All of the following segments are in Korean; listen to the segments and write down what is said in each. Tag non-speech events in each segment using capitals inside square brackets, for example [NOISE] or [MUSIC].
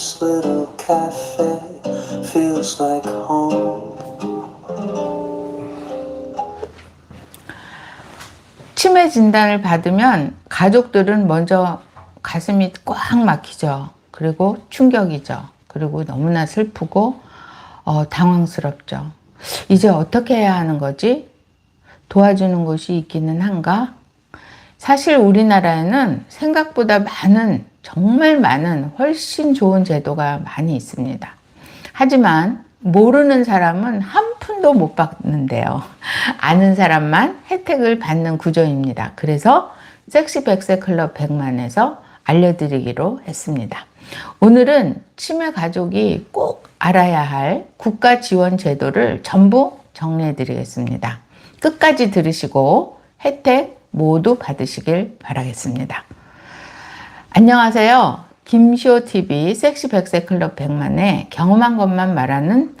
This little cafe feels like home. 치매 진단을 받으면 가족들은 먼저 가슴이 꽉 막히죠. 그리고 충격이죠. 그리고 너무나 슬프고 어, 당황스럽죠. 이제 어떻게 해야 하는 거지? 도와주는 곳이 있기는 한가? 사실 우리나라에는 생각보다 많은, 정말 많은 훨씬 좋은 제도가 많이 있습니다. 하지만 모르는 사람은 한 푼도 못 받는데요. [LAUGHS] 아는 사람만 혜택을 받는 구조입니다. 그래서 섹시 백세 클럽 100만에서 알려드리기로 했습니다. 오늘은 치매 가족이 꼭 알아야 할 국가 지원 제도를 전부 정리해 드리겠습니다. 끝까지 들으시고 혜택 모두 받으시길 바라겠습니다. 안녕하세요. 김시호 TV 섹시 백세 클럽 100만의 경험한 것만 말하는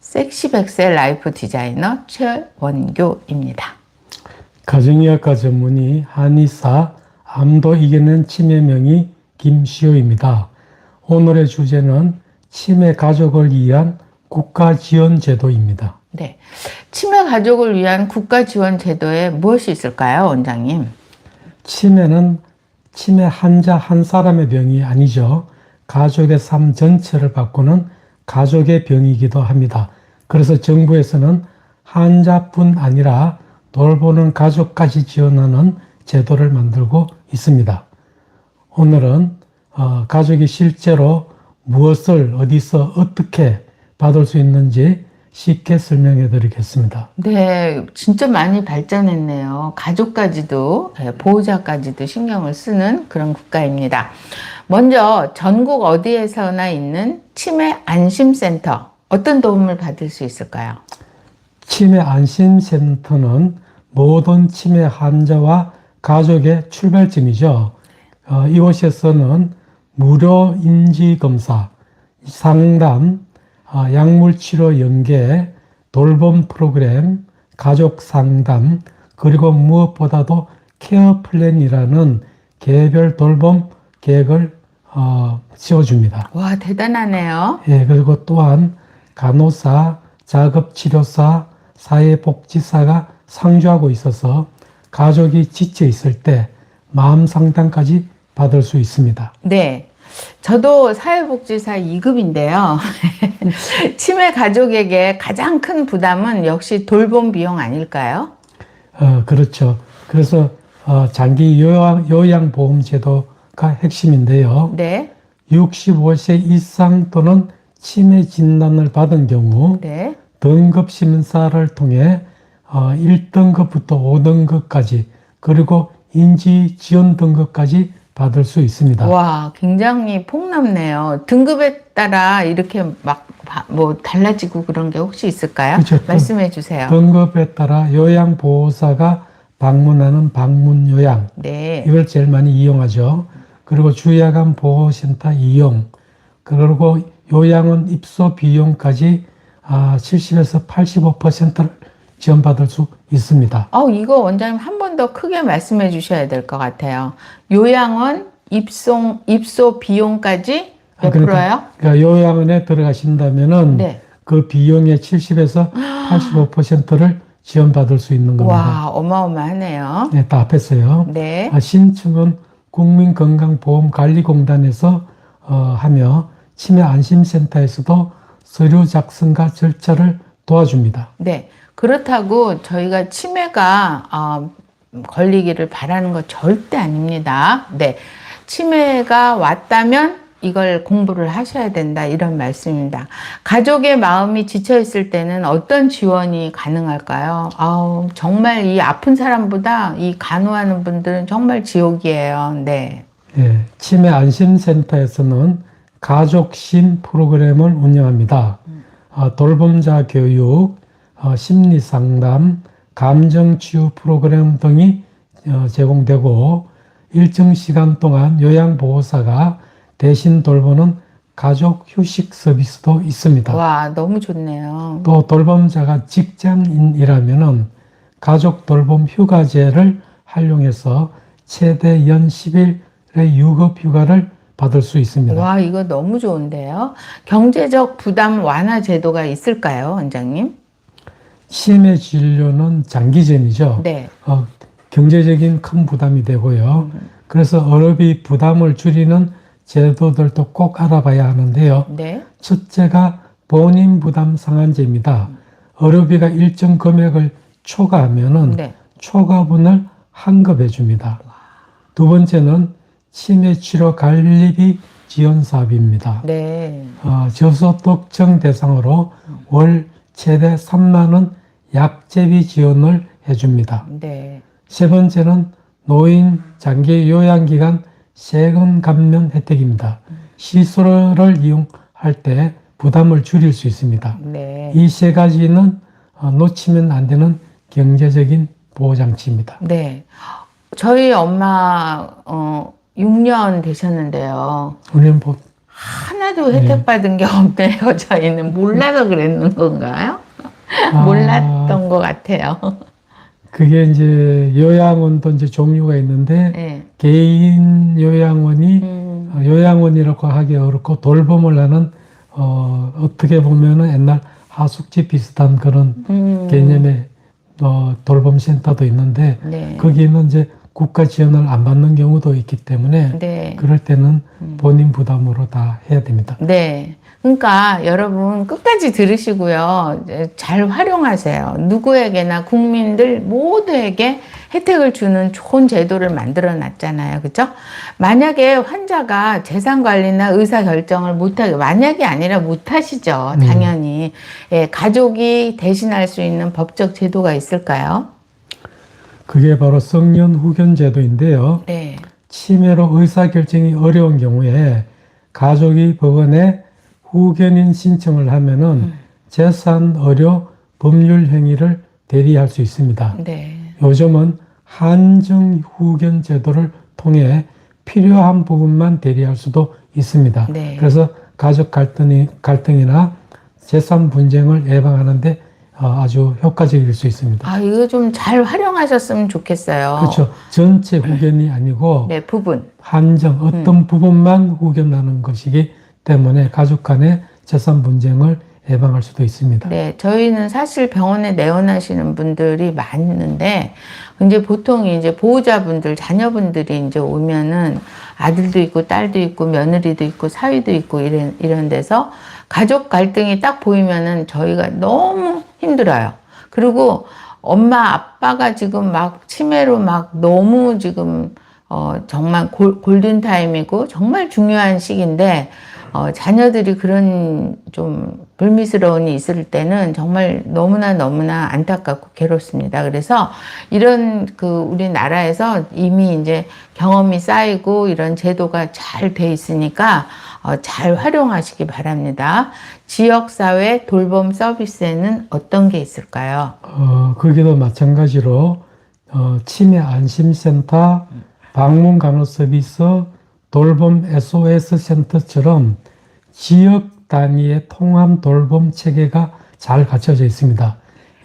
섹시 백세 라이프 디자이너 최원교입니다. 가정의학과 전문의 한의사 암도 이겨낸 치매명의 김시호입니다. 오늘의 주제는 치매 가족을 위한 국가 지원 제도입니다. 네. 치매 가족을 위한 국가 지원 제도에 무엇이 있을까요, 원장님? 치매는 치매 환자 한 사람의 병이 아니죠. 가족의 삶 전체를 바꾸는 가족의 병이기도 합니다. 그래서 정부에서는 환자뿐 아니라 돌보는 가족까지 지원하는 제도를 만들고 있습니다. 오늘은 어, 가족이 실제로 무엇을 어디서 어떻게 받을 수 있는지 쉽게 설명해 드리겠습니다. 네, 진짜 많이 발전했네요. 가족까지도, 예, 보호자까지도 신경을 쓰는 그런 국가입니다. 먼저 전국 어디에서나 있는 치매 안심센터, 어떤 도움을 받을 수 있을까요? 치매 안심센터는 모든 치매 환자와 가족의 출발점이죠. 어, 이곳에서는 무료 인지 검사, 상담, 어, 약물 치료 연계, 돌봄 프로그램, 가족 상담, 그리고 무엇보다도 케어 플랜이라는 개별 돌봄 계획을 어, 세워줍니다. 와, 대단하네요. 예, 그리고 또한 간호사, 자급치료사, 사회복지사가 상주하고 있어서 가족이 지쳐 있을 때 마음 상담까지 받을 수 있습니다. 네. 저도 사회복지사 2급인데요. [LAUGHS] 치매 가족에게 가장 큰 부담은 역시 돌봄 비용 아닐까요? 어, 그렇죠. 그래서 어, 장기 요양, 요양보험 제도가 핵심인데요. 네. 65세 이상 또는 치매 진단을 받은 경우 네. 등급 심사를 통해 어, 1등급부터 5등급까지 그리고 인지 지원 등급까지 받을 수 있습니다. 와, 굉장히 폭넓네요. 등급에 따라 이렇게 막 뭐 달라지고 그런 게 혹시 있을까요? 그렇죠. 말씀해 주세요. 등급에 따라 요양 보호사가 방문하는 방문 요양 네. 이걸 제일 많이 이용하죠. 그리고 주야간 보호센터 이용 그리고 요양원 입소 비용까지 아, 70에서 85%를 지원받을 수 있습니다. 어, 이거 원장님 한 번 더 크게 말씀해 주셔야 될 것 같아요. 요양원 입송 입소 비용까지 몇 아, 그러니까, 프로요? 그러니까 요양원에 들어가신다면은 네. 그 비용의 70에서 85%를 지원받을 수 있는 겁니다. 와, 어마어마하네요. 네, 다 합했어요. 네. 아, 신청은 국민건강보험관리공단에서 어, 하며 치매 안심센터에서도 서류 작성과 절차를 도와줍니다. 네. 그렇다고 저희가 치매가 어, 걸리기를 바라는 거 절대 아닙니다. 네. 치매가 왔다면 이걸 공부를 하셔야 된다 이런 말씀입니다. 가족의 마음이 지쳐 있을 때는 어떤 지원이 가능할까요? 아우 정말 이 아픈 사람보다 이 간호하는 분들은 정말 지옥이에요. 네. 예, 치매 안심센터에서는 가족심 프로그램을 운영합니다. 어, 돌봄자 교육, 어, 심리 상담, 감정 치유 프로그램 등이 어, 제공되고 일정 시간 동안 요양보호사가 대신 돌보는 가족 휴식 서비스도 있습니다. 와 너무 좋네요. 또 돌봄자가 직장인이라면은 가족 돌봄 휴가제를 활용해서 최대 연 10일의 유급 휴가를 받을 수 있습니다. 와, 이거 너무 좋은데요. 경제적 부담 완화 제도가 있을까요, 원장님? 치매 진료는 장기전이죠. 네. 어, 경제적인 큰 부담이 되고요. 그래서 어렵이 부담을 줄이는 제도들도 꼭 알아봐야 하는데요. 네. 첫째가 본인 부담 상한제입니다. 어렵이가 일정 금액을 초과하면은 네. 초과분을 환급해 줍니다. 두 번째는 치매 치료 관리비 지원 사업입니다. 네. 어, 저소득층 대상으로 월 최대 3만 원 약제비 지원을 해줍니다. 네. 세 번째는 노인 장기 요양기간 세금 감면 혜택입니다. 시설을 이용할 때 부담을 줄일 수 있습니다. 네. 이 세 가지는 어, 놓치면 안 되는 경제적인 보호 장치입니다. 네. 저희 엄마, 어, 6년 되셨는데요. 우리는 보- 하나도 혜택 받은 게 없네요. 저희는 몰라서 그랬는 건가요? 아, 몰랐던 것 같아요. 그게 이제 요양원도 이제 종류가 있는데 네. 개인 요양원이 음, 어, 요양원이라고 하기 어렵고 돌봄을 하는 어, 어떻게 보면은 옛날 하숙집 비슷한 그런 음, 개념의 어, 돌봄 센터도 있는데 네. 거기는 이제 국가 지원을 안 받는 경우도 있기 때문에 네. 그럴 때는 본인 부담으로 다 해야 됩니다. 네. 그러니까 여러분 끝까지 들으시고요. 잘 활용하세요. 누구에게나 국민들 모두에게 혜택을 주는 좋은 제도를 만들어 놨잖아요. 그죠? 만약에 환자가 재산 관리나 의사 결정을 못하게, 만약이 아니라 못하시죠. 당연히. 예, 가족이 대신할 수 있는 법적 제도가 있을까요? 그게 바로 성년 후견 제도인데요. 네. 치매로 의사 결정이 어려운 경우에 가족이 법원에 후견인 신청을 하면은 재산 어려 법률 행위를 대리할 수 있습니다. 네. 요즘은 한정 후견 제도를 통해 필요한 부분만 대리할 수도 있습니다. 네. 그래서 가족 갈등이, 갈등이나 재산 분쟁을 예방하는데 어, 아주 효과적일 수 있습니다. 아, 이거 좀 잘 활용하셨으면 좋겠어요. 그렇죠. 전체 후견이 아니고 네, 부분. 한정 어떤 부분만 후견하는 것이기 때문에 가족 간의 재산 분쟁을 예방할 수도 있습니다. 네, 저희는 사실 병원에 내원하시는 분들이 많은데, 이제 보통 이제 보호자분들, 자녀분들이 이제 오면은 아들도 있고 딸도 있고 며느리도 있고 사위도 있고 이런, 이런 데서 가족 갈등이 딱 보이면은 저희가 너무 힘들어요. 그리고 엄마, 아빠가 지금 막 치매로 막 너무 지금 어, 정말 골, 골든타임이고 정말 중요한 시기인데, 어, 자녀들이 그런 좀 불미스러움이 있을 때는 정말 너무나 너무나 안타깝고 괴롭습니다. 그래서 이런 그 우리나라에서 이미 이제 경험이 쌓이고 이런 제도가 잘 돼 있으니까 어, 잘 활용하시기 바랍니다. 지역사회 돌봄 서비스에는 어떤 게 있을까요? 어, 거기도 마찬가지로 어, 치매 안심센터, 방문 간호 서비스, 돌봄 SOS 센터처럼 지역 단위의 통합 돌봄 체계가 잘 갖춰져 있습니다.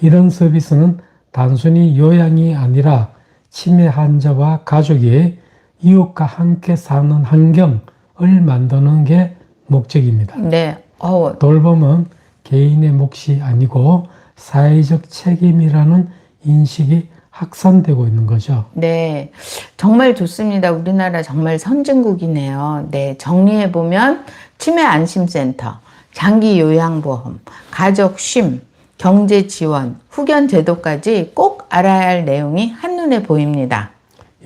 이런 서비스는 단순히 요양이 아니라 치매 환자와 가족이 이웃과 함께 사는 환경을 만드는 게 목적입니다. 네, 어, 돌봄은 개인의 몫이 아니고 사회적 책임이라는 인식이 확산되고 있는 거죠. 네, 정말 좋습니다. 우리나라 정말 선진국이네요. 네, 정리해보면 치매 안심센터, 장기 요양보험, 가족 쉼, 경제 지원, 후견 제도까지 꼭 알아야 할 내용이 한눈에 보입니다.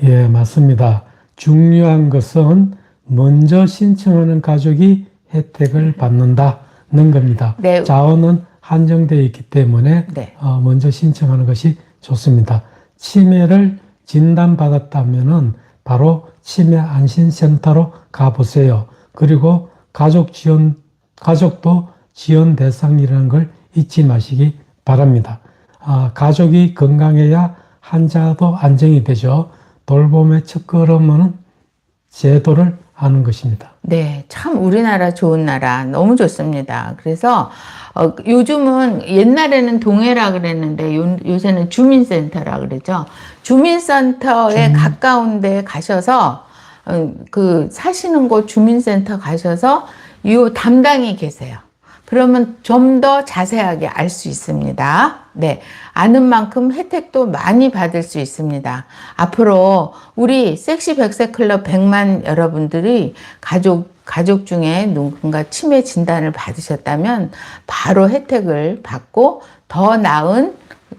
예, 맞습니다. 중요한 것은 먼저 신청하는 가족이 혜택을 받는다는 겁니다. 네. 자원은 한정되어 있기 때문에 네. 어, 먼저 신청하는 것이 좋습니다. 치매를 진단받았다면은 바로 치매 안심센터로 가보세요. 그리고 가족 지원, 가족도 지원 대상이라는 걸 잊지 마시기 바랍니다. 아, 가족이 건강해야 환자도 안정이 되죠. 돌봄의 첫 걸음은 제도를 아는 것입니다. 네, 참 우리나라 좋은 나라 너무 좋습니다. 그래서 어, 요즘은 옛날에는 동해라 그랬는데 요, 요새는 주민센터라 그러죠. 주민센터에 가까운 데 가셔서 어, 그 사시는 곳 주민센터 가셔서 이 담당이 계세요. 그러면 좀 더 자세하게 알 수 있습니다. 네. 아는 만큼 혜택도 많이 받을 수 있습니다. 앞으로 우리 섹시 백세 클럽 100만 여러분들이 가족, 가족 중에 누군가 치매 진단을 받으셨다면 바로 혜택을 받고 더 나은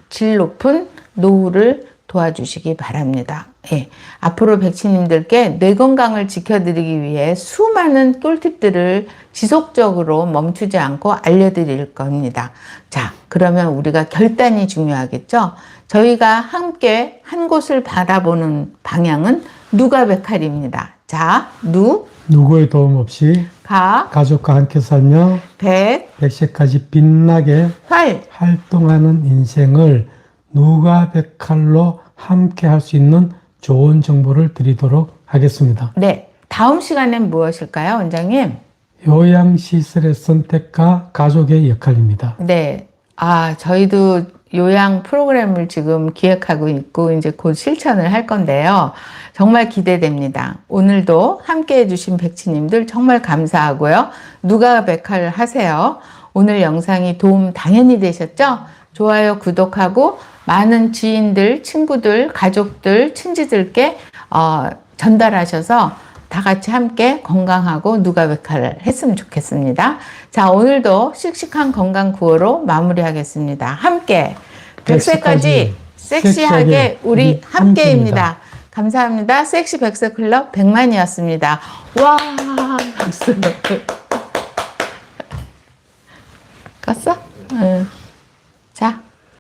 질 높은 노후를 도와주시기 바랍니다. 예. 앞으로 백치님들께 뇌 건강을 지켜드리기 위해 수많은 꿀팁들을 지속적으로 멈추지 않고 알려드릴 겁니다. 자, 그러면 우리가 결단이 중요하겠죠? 저희가 함께 한 곳을 바라보는 방향은 누가 백할입니다. 자, 누, 누구의 도움 없이 가, 가족과 함께 살며 백, 100세까지 빛나게 활. 활동하는 인생을 누가 백할로 함께 할 수 있는 좋은 정보를 드리도록 하겠습니다. 네. 다음 시간엔 무엇일까요, 원장님? 요양시설의 선택과 가족의 역할입니다. 네. 아, 저희도 요양 프로그램을 지금 기획하고 있고 이제 곧 실천을 할 건데요. 정말 기대됩니다. 오늘도 함께 해주신 백치님들 정말 감사하고요. 누가 백화를 하세요. 오늘 영상이 도움 당연히 되셨죠? 좋아요, 구독하고 많은 지인들, 친구들, 가족들, 친지들께 어, 전달하셔서 다 같이 함께 건강하고 누가 백화를 했으면 좋겠습니다. 자, 오늘도 씩씩한 건강 구호로 마무리하겠습니다. 함께 100세까지 섹시하게 우리 함께입니다. 함께입니다. 감사합니다. 섹시 백세 클럽 100만이었습니다. 와, [LAUGHS] 박수. 껐어? 응.